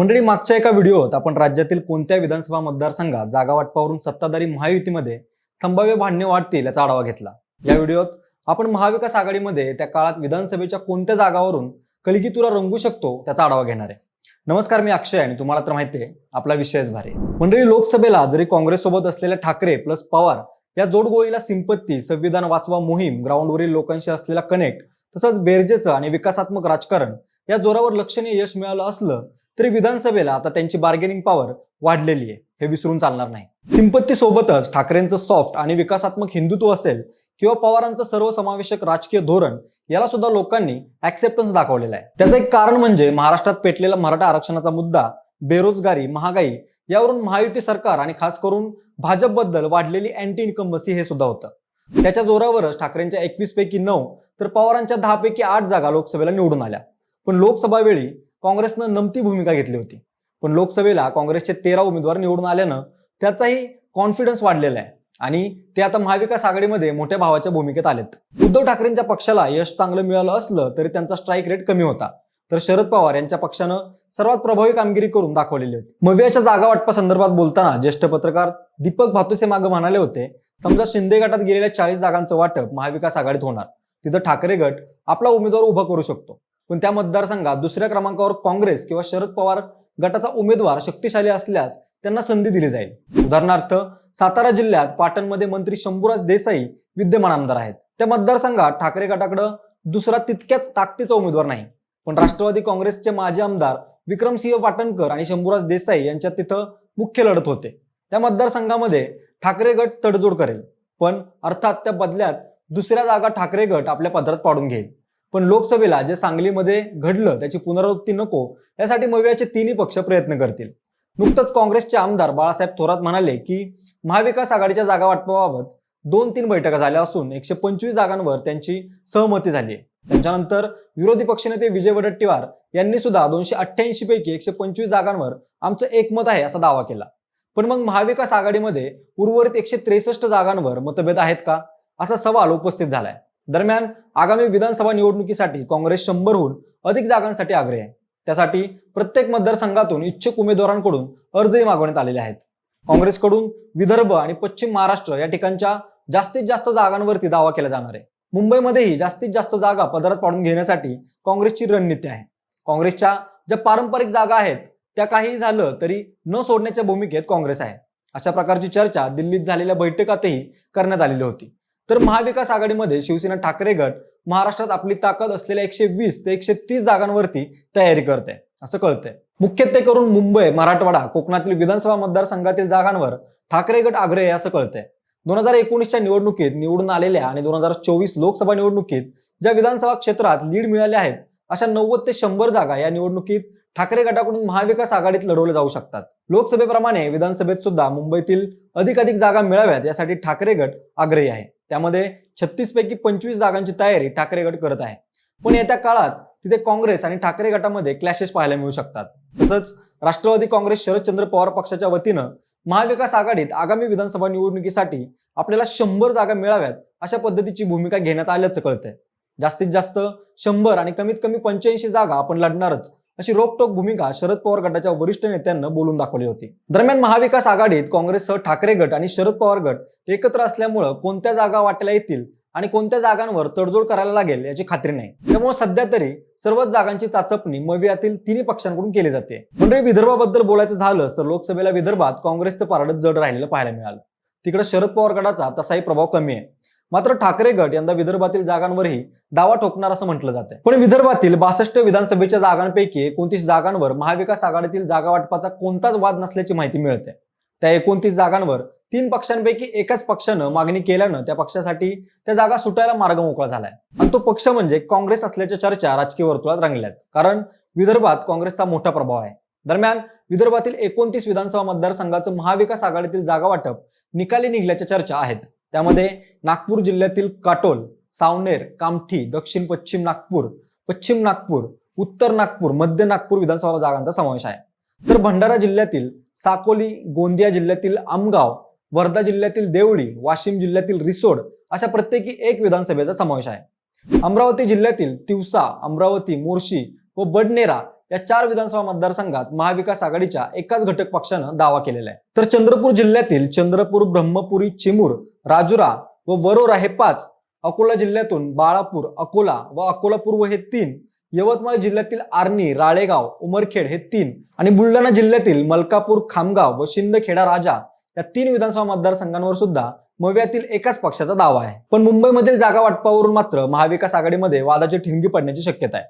मंडळी मागच्या एका व्हिडिओत आपण राज्यातील कोणत्या विधानसभा मतदारसंघात जागा वाटपावरून सत्ताधारी महायुतीमध्ये संभाव्य भांडणे वाढतील याचा आढावा घेतला. या व्हिडिओत आपण महाविकास आघाडीमध्ये त्या काळात विधानसभेच्या कोणत्या जागावरून कलिकीतुरा रंगू शकतो त्याचा आढावा घेणार आहे. नमस्कार मी अक्षय आणि तुम्हाला तर माहिती आहे आपला विषयच भारी. मंडळी लोकसभेला जरी काँग्रेससोबत असलेल्या ठाकरे प्लस पवार या जोडगोळीला सिंपत्ती संविधान वाचवा मोहीम ग्राउंडवरील लोकांशी असलेला कनेक्ट तसंच बेरजेचं आणि विकासात्मक राजकारण या जोरावर लक्षणीय यश मिळालं असलं तरी विधानसभेला आता त्यांची बार्गेनिंग पॉवर वाढलेली आहे. हे विसरून चालणार नाही. सिंपत्ती सोबतच ठाकरेंचं सॉफ्ट आणि विकासात्मक हिंदुत्व असेल किंवा पवारांचं सर्वसमावेशक राजकीय धोरण याला सुद्धा लोकांनी ऍक्सेप्टन्स दाखवलेला आहे. त्याचं एक कारण म्हणजे महाराष्ट्रात पेटलेला मराठा आरक्षणाचा मुद्दा बेरोजगारी महागाई यावरून महायुती सरकार आणि खास करून भाजपबद्दल वाढलेली अँटी इन्कम्बसी हे सुद्धा होतं. त्याच्या जोरावरच ठाकरेंच्या एकवीस पैकी नऊ तर पवारांच्या दहा पैकी आठ जागा लोकसभेला निवडून आल्या. पण लोकसभा वेळी काँग्रेसनं नमती भूमिका घेतली होती. पण लोकसभेला काँग्रेसचे तेरा उमेदवार निवडून आल्यानं त्याचाही कॉन्फिडन्स वाढलेला आहे. आणि ते आता महाविकास आघाडीमध्ये मोठ्या भावाच्या भूमिकेत आलेत. उद्धव ठाकरेंच्या पक्षाला यश चांगलं मिळालं असलं तरी त्यांचा स्ट्राईक रेट कमी होता. तर शरद पवार यांच्या पक्षानं सर्वात प्रभावी कामगिरी करून दाखवलेली होती. मव्याच्या जागा वाटपासंदर्भात बोलताना ज्येष्ठ पत्रकार दीपक भातुसे मागे म्हणाले होते समजा शिंदे गटात गेलेल्या चाळीस जागांचं वाटप महाविकास आघाडीत होणार. तिथं ठाकरे गट आपला उमेदवार उभा करू शकतो. पण त्या मतदारसंघात दुसऱ्या क्रमांकावर काँग्रेस किंवा शरद पवार गटाचा उमेदवार शक्तिशाली असल्यास त्यांना संधी दिली जाईल. उदाहरणार्थ सातारा जिल्ह्यात पाटणमध्ये मंत्री शंभूराज देसाई विद्यमान आमदार आहेत. त्या मतदारसंघात ठाकरे गटाकडं दुसरा तितक्याच ताकदीचा उमेदवार नाही. पण राष्ट्रवादी काँग्रेसचे माजी आमदार विक्रमसिंह पाटणकर आणि शंभूराज देसाई यांच्यात तिथं मुख्य लढत होते. त्या मतदारसंघामध्ये ठाकरे गट तडजोड करेल. पण अर्थात त्या बदल्यात दुसऱ्या जागा ठाकरे गट आपल्या पदरात पाडून घेईल. पण लोकसभेला जे सांगलीमध्ये घडलं त्याची पुनरावृत्ती नको यासाठी मवियाचे तिन्ही पक्ष प्रयत्न करतील. नुकतंच काँग्रेसचे आमदार बाळासाहेब थोरात म्हणाले की महाविकास आघाडीच्या जागा वाटपाबाबत दोन तीन बैठका झाल्या असून एकशे पंचवीस जागांवर त्यांची सहमती झाली आहे. त्यांच्यानंतर विरोधी पक्षनेते विजय वडट्टीवार यांनी सुद्धा दोनशे अठ्ठ्याऐंशी पैकी एकशे पंचवीस जागांवर आमचं एकमत आहे असा दावा केला. पण मग महाविकास आघाडीमध्ये उर्वरित एकशे त्रेसष्ट जागांवर मतभेद आहेत का? असा सवाल उपस्थित झालाय. दरम्यान आगामी विधानसभा निवडणुकीसाठी काँग्रेस शंभरहून अधिक जागांसाठी आग्रही आहे. त्यासाठी प्रत्येक मतदारसंघातून इच्छुक उमेदवारांकडून अर्जही मागवण्यात आलेले आहेत. काँग्रेसकडून विदर्भ आणि पश्चिम महाराष्ट्र या ठिकाणच्या जास्तीत जास्त जागांवरती दावा केला जाणार आहे. मुंबईमध्येही जास्तीत जास्त जागा पदरात पाडून घेण्यासाठी काँग्रेसची रणनीती आहे. काँग्रेसच्या ज्या पारंपरिक जागा आहेत त्या काही झालं तरी न सोडण्याच्या भूमिकेत काँग्रेस आहे. अशा प्रकारची चर्चा दिल्लीत झालेल्या बैठकातही करण्यात आलेली होती. तर महाविकास आघाडीमध्ये शिवसेना ठाकरे गट महाराष्ट्रात आपली ताकद असलेल्या एकशे वीस ते एकशे तीस जागांवरती तयारी करते असं कळतंय. मुख्यत्वे करून मुंबई मराठवाडा कोकणातील विधानसभा मतदारसंघातील जागांवर ठाकरे गट आग्रही आहे असं कळतंय. दोन हजार एकोणीसच्या निवडणुकीत निवडून आलेल्या आणि दोन हजार चोवीस लोकसभा निवडणुकीत ज्या विधानसभा क्षेत्रात लीड मिळाल्या आहेत अशा नव्वद ते शंभर जागा या निवडणुकीत ठाकरे गटाकडून महाविकास आघाडीत लढवले जाऊ शकतात. लोकसभेप्रमाणे विधानसभेत सुद्धा मुंबईतील अधिकाधिक जागा मिळाव्यात यासाठी ठाकरे गट आग्रही आहे. त्यामध्ये छत्तीस पैकी पंचवीस जागांची तयारी ठाकरे गट करत आहे. पण येत्या काळात तिथे काँग्रेस आणि ठाकरे गटामध्ये क्लॅशेस पाहायला मिळू शकतात. तसंच राष्ट्रवादी काँग्रेस शरदचंद्र पवार पक्षाच्या वतीनं महाविकास आघाडीत आगामी विधानसभा निवडणुकीसाठी आपल्याला शंभर जागा मिळाव्यात अशा पद्धतीची भूमिका घेण्यात आल्याचं कळतंय. जास्तीत जास्त शंभर आणि कमीत कमी पंच्याऐंशी जागा आपण लढणारच अशी रोखटोक भूमिका शरद पवार गटाच्या वरिष्ठ नेत्यांना बोलून दाखवली होती. दरम्यान महाविकास आघाडीत काँग्रेससह ठाकरे गट आणि शरद पवार गट एकत्र असल्यामुळं कोणत्या जागा वाटायला येतील आणि कोणत्या जागांवर तडजोड करायला लागेल याची खात्री नाही. त्यामुळे सध्या तरी सर्वच जागांची चाचपणी मवियातील तिन्ही पक्षांकडून केली जाते. म्हणजे विदर्भाबद्दल बोलायचं झालंच तर लोकसभेला विदर्भात काँग्रेसचं पारडं जड राहिलेलं पाहायला मिळालं. तिकडे शरद पवार गटाचा तसाही प्रभाव कमी आहे. मात्र ठाकरे गट यंदा विदर्भातील जागांवरही दावा ठोकणार असं म्हटलं जातं पण विदर्भातील बासष्ट विधानसभेच्या जागांपैकी एकोणतीस जागांवर महाविकास आघाडीतील जागा वाटपाचा कोणताच वाद नसल्याची माहिती मिळते. त्या एकोणतीस जागांवर तीन पक्षांपैकी एकाच पक्षानं मागणी केल्यानं त्या पक्षासाठी त्या जागा सुटायला मार्ग मोकळा झालाय. आणि तो पक्ष म्हणजे काँग्रेस असल्याच्या चर्चा राजकीय वर्तुळात रंगल्यात. कारण विदर्भात काँग्रेसचा मोठा प्रभाव आहे. दरम्यान विदर्भातील एकोणतीस विधानसभा मतदारसंघाचं महाविकास आघाडीतील जागा वाटप निकाली निघल्याच्या चर्चा आहेत. त्यामध्ये नागपूर जिल्ह्यातील काटोल सावनेर कामठी दक्षिण पश्चिम नागपूर पश्चिम नागपूर उत्तर नागपूर मध्य नागपूर विधानसभा जागांचा समावेश आहे. तर भंडारा जिल्ह्यातील साकोली गोंदिया जिल्ह्यातील आमगाव वर्धा जिल्ह्यातील देवळी वाशिम जिल्ह्यातील रिसोड अशा प्रत्येकी एक विधानसभेचा समावेश आहे. अमरावती जिल्ह्यातील तिवसा अमरावती मोर्शी व बडनेरा या चार विधानसभा मतदारसंघात महाविकास आघाडीच्या एकाच घटक पक्षानं दावा केलेला आहे. तर चंद्रपूर जिल्ह्यातील चंद्रपूर ब्रह्मपुरी चिमूर राजुरा व वरोरा हे पाच अकोला जिल्ह्यातून बाळापूर अकोला व अकोला पूर्व हे तीन यवतमाळ जिल्ह्यातील आर्णी राळेगाव उमरखेड हे तीन आणि बुलढाणा जिल्ह्यातील मलकापूर खामगाव व शिंदखेडा राजा या तीन विधानसभा मतदारसंघांवर सुद्धा मव्यातील एकाच पक्षाचा दावा आहे. पण मुंबईमधील जागा वाटपावरून मात्र महाविकास आघाडीमध्ये वादाची ठिणगी पडण्याची शक्यता आहे.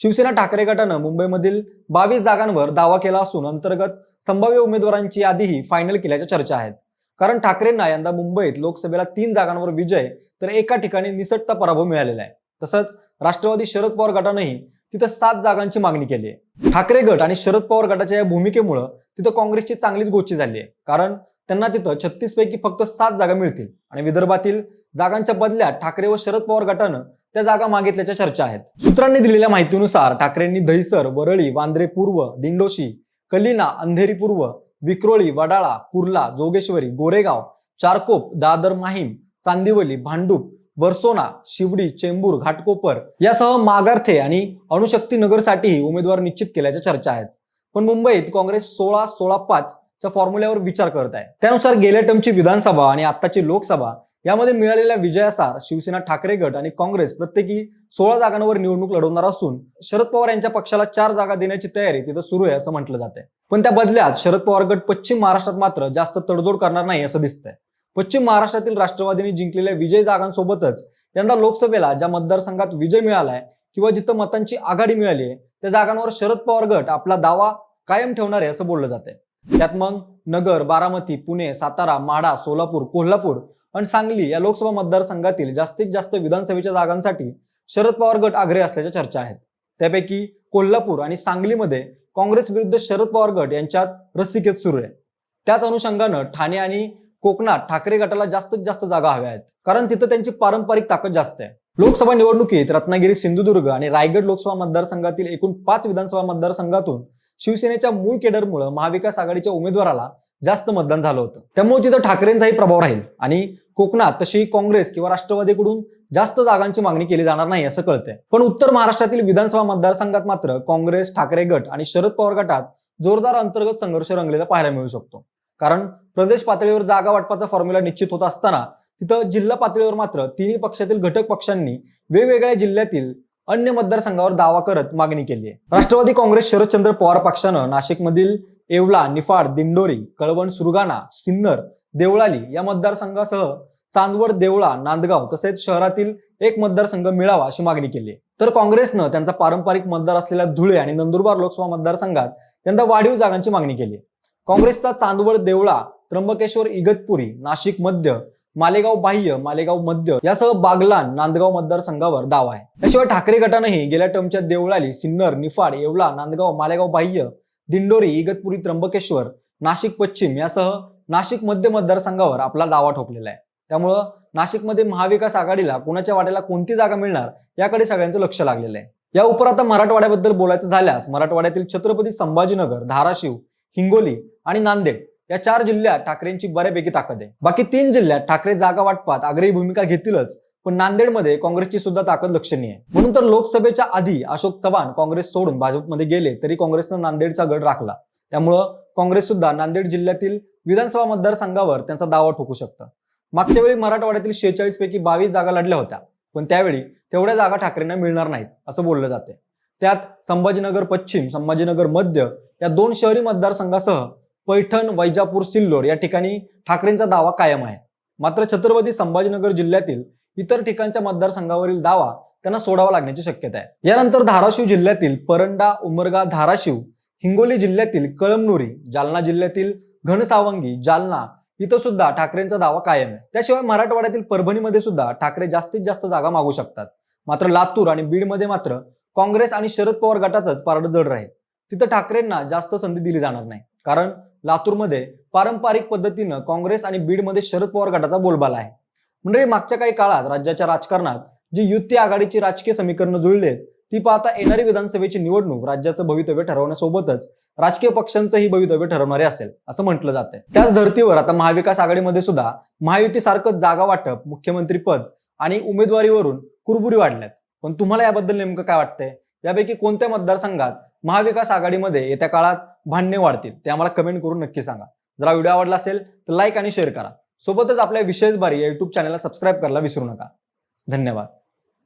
शिवसेना ठाकरे गटानं मुंबईमधील बावीस जागांवर दावा केला असून अंतर्गत संभाव्य उमेदवारांची यादीही फायनल केल्याच्या चर्चा आहेत. कारण ठाकरेंना यंदा मुंबईत लोकसभेला तीन जागांवर विजय तर एका ठिकाणी निसटता पराभव मिळालेला आहे. तसंच राष्ट्रवादी शरद पवार गटानंही तिथं सात जागांची मागणी केली आहे. ठाकरे गट आणि शरद पवार गटाच्या या भूमिकेमुळं तिथं काँग्रेसची चांगलीच गोष्टी झाली आहे. कारण त्यांना तिथं छत्तीसपैकी फक्त सात जागा मिळतील. आणि विदर्भातील जागांच्या बदल्यात ठाकरे व शरद पवार गटानं त्या जागा मागितल्याच्या चर्चा आहेत. सूत्रांनी दिलेल्या माहितीनुसार ठाकरेंनी दहिसर वरळी वांद्रे पूर्व दिंडोशी कलिना अंधेरी पूर्व विक्रोळी वडाळा कुर्ला जोगेश्वरी गोरेगाव चारकोप दादर माहीम चांदिवली भांडूप वर्सोना शिवडी चेंबूर घाटकोपर यासह मागार्थे आणि अणुशक्ती नगरसाठीही उमेदवार निश्चित केल्याच्या चर्चा आहेत. पण मुंबईत काँग्रेस सोळा सोळा पाच च्या फॉर्म्युल्यावर विचार करत आहे. त्यानुसार गेल्या टर्मची विधानसभा आणि आत्ताची लोकसभा यामध्ये मिळालेल्या विजयासार शिवसेना ठाकरे गट आणि काँग्रेस प्रत्येकी सोळा जागांवर निवडणूक लढवणार असून शरद पवार यांच्या पक्षाला चार जागा देण्याची तयारी तिथं सुरू आहे असं म्हटलं जाते पण त्या बदल्यात शरद पवार गट पश्चिम महाराष्ट्रात मात्र जास्त तडजोड करणार नाही असं दिसतंय. पश्चिम महाराष्ट्रातील राष्ट्रवादीने जिंकलेल्या विजय जागांसोबतच यंदा लोकसभेला ज्या मतदारसंघात विजय मिळालाय किंवा जिथं मतांची आघाडी मिळाली आहे त्या जागांवर शरद पवार गट आपला दावा कायम ठेवणार आहे असं बोललं जाते त्यात मग नगर बारामती पुणे सातारा माढा सोलापूर कोल्हापूर आणि सांगली या लोकसभा मतदारसंघातील जास्तीत जास्त विधानसभेच्या जागांसाठी शरद पवार गट आग्रे असल्याच्या चर्चा आहेत. त्यापैकी कोल्हापूर आणि सांगलीमध्ये काँग्रेस विरुद्ध शरद पवार गट यांच्यात रस्सिकेत सुरू आहे. त्याच अनुषंगानं ठाणे आणि कोकणात ठाकरे गटाला जास्तीत जास्त जागा हव्या आहेत. कारण तिथं त्यांची पारंपरिक ताकद जास्त आहे. लोकसभा निवडणुकीत रत्नागिरी सिंधुदुर्ग आणि रायगड लोकसभा मतदारसंघातील एकूण पाच विधानसभा मतदारसंघातून शिवसेनेच्या मूळ केडरमुळे महाविकास आघाडीच्या उमेदवाराला जास्त मतदान झालं होतं. त्यामुळे तिथं ठाकरेंचाही प्रभाव राहील आणि कोकणात तशी काँग्रेस किंवा राष्ट्रवादीकडून जास्त जागांची मागणी केली जाणार नाही असं कळतंय. पण उत्तर महाराष्ट्रातील विधानसभा मतदारसंघात मात्र काँग्रेस ठाकरे गट आणि शरद पवार गटात जोरदार अंतर्गत संघर्ष रंगलेला पाहायला मिळू शकतो. कारण प्रदेश पातळीवर जागा वाटपाचा फॉर्म्युला निश्चित होत असताना तिथं जिल्हा पातळीवर मात्र तिन्ही पक्षातील घटक पक्षांनी वेगवेगळ्या जिल्ह्यातील अन्य मतदारसंघावर दावा करत मागणी केली आहे. राष्ट्रवादी काँग्रेस शरदचंद्र पवार पक्षानं नाशिकमधील येवला निफाड दिंडोरी कळवण सुरगाणा सिन्नर देवळाली या मतदारसंघासह चांदवड देवळा नांदगाव तसेच शहरातील एक मतदारसंघ मिळावा अशी मागणी केली तर काँग्रेसनं त्यांचा पारंपरिक मतदार असलेल्या धुळे आणि नंदुरबार लोकसभा मतदारसंघात यंदा वाढीव जागांची मागणी केली काँग्रेसचा चांदवड देवळा त्र्यंबकेश्वर इगतपुरी नाशिक मध्य मालेगाव बाह्य मालेगाव मध्य यासह बागलान नांदगाव मतदारसंघावर दावा आहे. याशिवाय ठाकरे गटानंही गेल्या टर्मच्या देवळाली सिन्नर निफाड येवला नांदगाव मालेगाव बाह्य दिंडोरी इगतपुरी त्र्यंबकेश्वर नाशिक पश्चिम यासह नाशिक मध्य मतदारसंघावर आपला दावा ठोकलेला आहे. त्यामुळं नाशिकमध्ये महाविकास आघाडीला कुणाच्या वाट्याला कोणती जागा मिळणार याकडे सगळ्यांचं लक्ष लागलेलं आहे. या उपर आता मराठवाड्याबद्दल बोलायचं झाल्यास मराठवाड्यातील छत्रपती संभाजीनगर धाराशिव हिंगोली आणि नांदेड या चार जिल्ह्यात ठाकरेंची बऱ्यापैकी ताकद आहे. बाकी तीन जिल्ह्यात ठाकरे जागा वाटपात आग्रही भूमिका घेतीलच पण नांदेडमध्ये काँग्रेसची सुद्धा ताकद लक्षणीय आहे. म्हणून तर लोकसभेच्या आधी अशोक चव्हाण काँग्रेस सोडून भाजपमध्ये गेले तरी काँग्रेसनं नांदेडचा गड राखला. त्यामुळं काँग्रेस सुद्धा नांदेड जिल्ह्यातील विधानसभा मतदारसंघावर त्यांचा दावा ठोकू शकतं. मागच्या वेळी मराठवाड्यातील शेहेचाळीस पैकी बावीस जागा लढल्या होत्या पण त्यावेळी तेवढ्या जागा ठाकरेंना मिळणार नाहीत असं बोललं जाते त्यात संभाजीनगर पश्चिम संभाजीनगर मध्य या दोन शहरी मतदारसंघासह पैठण वैजापूर सिल्लोड या ठिकाणी ठाकरेंचा दावा कायम आहे. मात्र छत्रपती संभाजीनगर जिल्ह्यातील इतर ठिकाणच्या मतदारसंघावरील दावा त्यांना सोडावा लागण्याची शक्यता आहे. यानंतर धाराशिव जिल्ह्यातील परंडा उमरगा धाराशिव हिंगोली जिल्ह्यातील कळमनुरी जालना जिल्ह्यातील घनसावंगी जालना इथं सुद्धा ठाकरेंचा दावा कायम आहे. त्याशिवाय मराठवाड्यातील परभणीमध्ये सुद्धा ठाकरे जास्तीत जास्त जागा मागू शकतात. मात्र लातूर आणि बीडमध्ये मात्र काँग्रेस आणि शरद पवार गटाचंच पारडं जड राहील. तिथं ठाकरेंना जास्त संधी दिली जाणार नाही. कारण लातूरमध्ये पारंपरिक पद्धतीनं काँग्रेस आणि बीडमध्ये शरद पवार गटाचा बोलबाला आहे. म्हणजे मागच्या काही काळात राज्याच्या राजकारणात जी युती आघाडीची राजकीय समीकरणं जुळली आहेत ती पाहता येणारी विधानसभेची निवडणूक राज्याचं भवितव्य ठरवण्यासोबतच राजकीय पक्षांचंही भवितव्य ठरवणारे असेल असं म्हटलं जातंय. त्याच धर्तीवर आता महाविकास आघाडीमध्ये सुद्धा महायुतीसारखं जागा वाटप मुख्यमंत्री पद आणि उमेदवारीवरून कुरबुरी वाढल्यात. पण तुम्हाला याबद्दल नेमकं काय वाटतंय? यापैकी कोणत्या मतदारसंघात महाविकास आघाडीमध्ये येत्या काळात भांडणे वाढतील ते आम्हाला कमेंट करून नक्की सांगा. जरा व्हिडिओ आवडला असेल तर लाईक आणि शेअर करा. सोबतच आपल्या विशेष बारी या युट्यूब चॅनलला सबस्क्राईब करायला विसरू नका. धन्यवाद.